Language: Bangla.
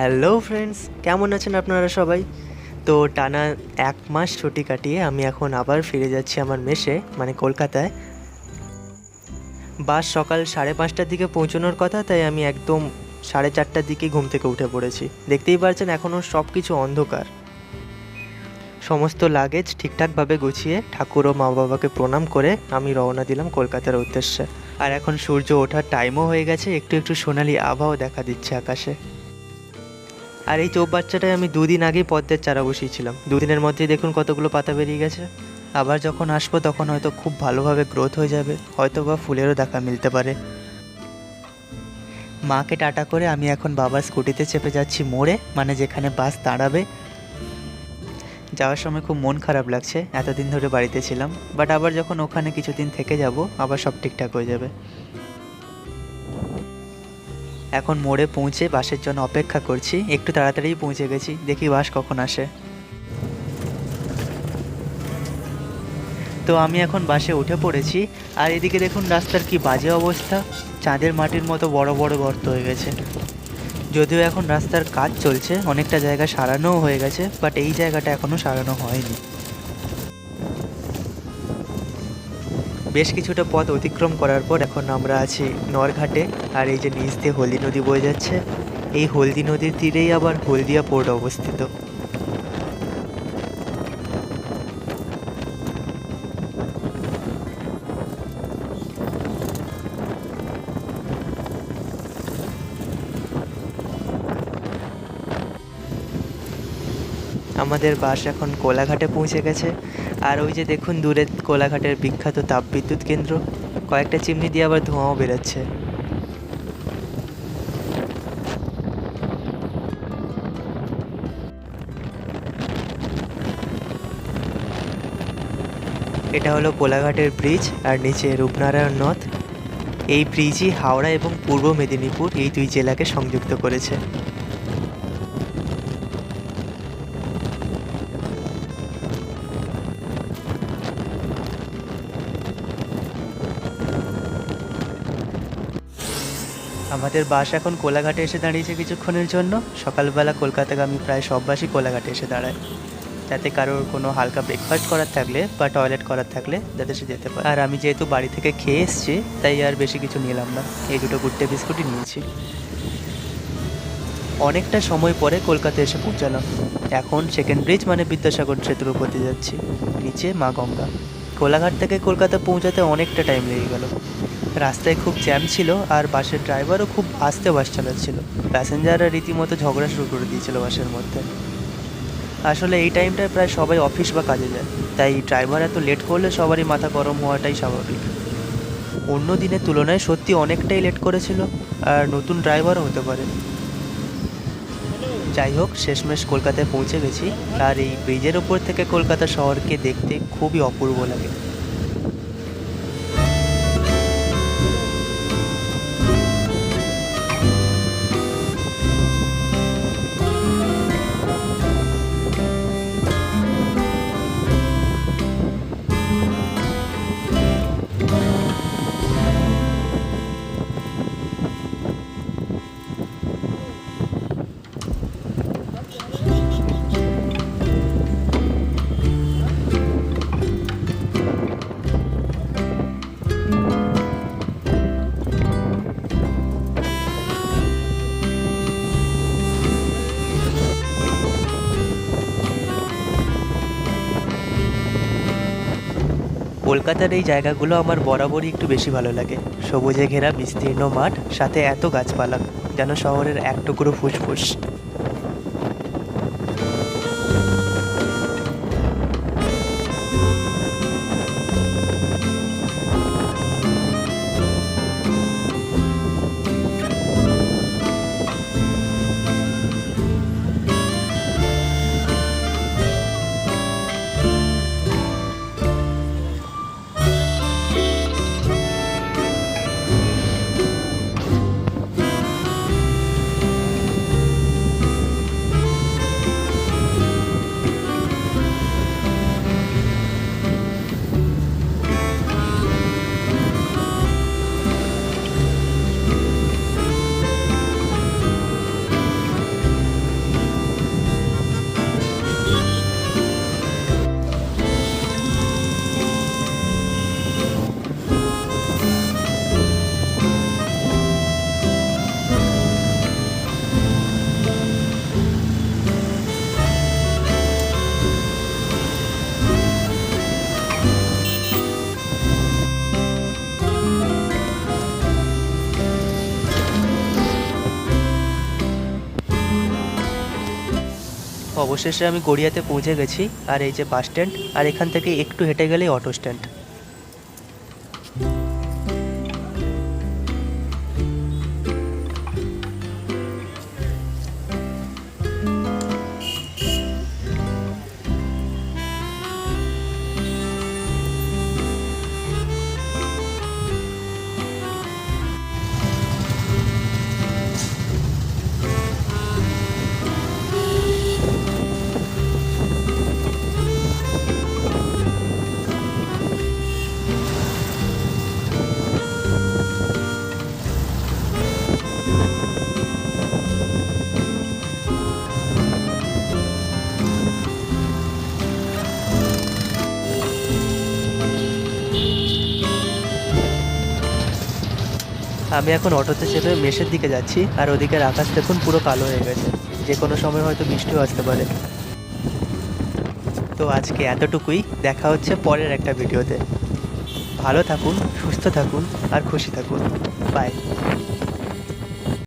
হ্যালো ফ্রেন্ডস কেমন আছেন আপনারা সবাই? তো টানা এক মাস ছুটি কাটিয়ে আমি এখন আবার ফিরে যাচ্ছি আমার মেসে মানে কলকাতায়। বাস সকাল সাড়ে পাঁচটার দিকে পৌঁছানোর কথা, তাই আমি একদম সাড়ে চারটার দিকে ঘুম থেকে উঠে পড়েছি। দেখতেই পারছেন এখনও সব কিছু অন্ধকার। সমস্ত লাগেজ ঠিকঠাকভাবে গুছিয়ে ঠাকুর ও মা বাবাকে প্রণাম করে আমি রওনা দিলাম কলকাতার উদ্দেশ্যে। আর এখন সূর্য ওঠার টাইমও হয়ে গেছে, একটু একটু সোনালি আবহাওয়া দেখা দিচ্ছে আকাশে। আর এই চৌবাচ্চাটায় আমি দুদিন আগেই পদ্মের চারা বসিয়েছিলাম। দুদিনের মধ্যেই দেখুন কতগুলো পাতা বেরিয়ে গেছে। আবার যখন আসব তখন হয়তো খুব ভালোভাবে গ্রোথ হয়ে যাবে। হয়তো বা ফুলেরও দেখা মিলতে পারে। মাকে টাটা করে আমি এখন বাবার স্কুটিতে চেপে যাচ্ছি মোড়ে মানে যেখানে বাস দাঁড়াবে। যাওয়ার সময় খুব মন খারাপ লাগছে, এতদিন ধরে বাড়িতে ছিলাম। বাট আবার যখন ওখানে কিছুদিন থেকে যাব, আবার সব ঠিকঠাক হয়ে যাবে। এখন মোড়ে পৌঁছে বাসের জন্য অপেক্ষা করছি। একটু তাড়াতাড়ি পৌঁছে গেছি। দেখি বাস কখন আসে। তো আমি এখন বাসে উঠে পড়েছি। আর এদিকে দেখুন রাস্তার কি বাজে অবস্থা। চাঁদের মাটির মতো বড় বড় গর্ত হয়ে গেছে। যদিও এখন রাস্তার কাজ চলছে, অনেকটা জায়গা সারানোও হয়ে গেছে বাট এই জায়গাটা এখনও সারানো হয়নি। বেশ কিছুটা পথ অতিক্রম করার পর এখন আমরা আছি নরঘাটে। আর এই যে নিচ দিয়ে হলদি নদী বয়ে যাচ্ছে, এই হলদি নদীর তীরেই আবার হলদিয়া পোর্ট অবস্থিত। আমাদের বাস এখন কোলাঘাটে পৌঁছে গেছে। আর ওই যে দেখুন, দূরে কোলাঘাটের বিখ্যাত তাপবিদ্যুৎ কেন্দ্র। কয়েকটা চিমনি দিয়ে আবার ধোঁয়াও বেরোচ্ছে। এটা হলো কোলাঘাটের ব্রিজ আর নিচে রূপনারায়ণ নদ। এই ব্রিজই হাওড়া এবং পূর্ব মেদিনীপুর এই দুই জেলাকে সংযুক্ত করেছে। আমাদের বাস এখন কোলাঘাটে এসে দাঁড়িয়েছে কিছুক্ষণের জন্য। সকালবেলা কলকাতাগামী প্রায় সব বাসই কোলাঘাটে এসে দাঁড়ায়। যাতে কারোর কোনো হালকা ব্রেকফাস্ট করার থাকলে বা টয়লেট করার থাকলে যাতে সে যেতে পারে। আর আমি যেহেতু বাড়ি থেকে খেয়ে এসেছি, তাই আর বেশি কিছু নিলাম না। এই দুটো গুড্ডে বিস্কুটই নিয়েছি। অনেকটা সময় পরে কলকাতা এসে পৌঁছালাম। এখন সেকেন্ড ব্রিজ মানে বিদ্যাসাগর সেতুর উপর দিয়ে যাচ্ছি। নিচে মা গঙ্গা। কোলাঘাট থেকে কলকাতা পৌঁছাতে অনেকটা টাইম লেগে গেল। রাস্তায় খুব জ্যাম ছিল আর বাসের ড্রাইভারও খুব আস্তে বাস চালাচ্ছিল। প্যাসেঞ্জাররা রীতিমতো ঝগড়া শুরু করে দিয়েছিল বাসের মধ্যে। আসলে এই টাইমটায় প্রায় সবাই অফিস বা কাজে যায়। তাই ড্রাইভার এত লেট করলে সবারই মাথা গরম হওয়াটাই স্বাভাবিক। অন্য দিনের তুলনায় সত্যি অনেকটাই লেট করেছিল আর নতুন ড্রাইভারও হতে পারে। যাই হোক, শেষমেশ কলকাতায় পৌঁছে গেছি। আর এই ব্রিজের ওপর থেকে কলকাতা শহরকে দেখতে খুবই অপূর্ব লাগে। কলকাতার এই জায়গাগুলো আমার বরাবরই একটু বেশি ভালো লাগে। সবুজে ঘেরা বিস্তীর্ণ মাঠ, সাথে এত গাছপালা, যেন শহরের এক টুকরো ফুসফুস। অবশেষে আমি গড়িয়াতে পৌঁছে গেছি, আর এই যে বাস স্ট্যান্ড আর এখান থেকে একটু হেঁটে গেলেই অটো স্ট্যান্ড আমি এখন অটোতে চেপে মেশের দিকে যাচ্ছি, আর ওদিকের আকাশ দেখুন পুরো কালো হয়ে গেছে। যে কোনো সময় হয়তো বৃষ্টিও আসতে পারে। তো আজকে এতটুকুই, দেখা হচ্ছে পরের একটা ভিডিওতে। ভালো থাকুন, সুস্থ থাকুন, আর খুশি থাকুন। বাই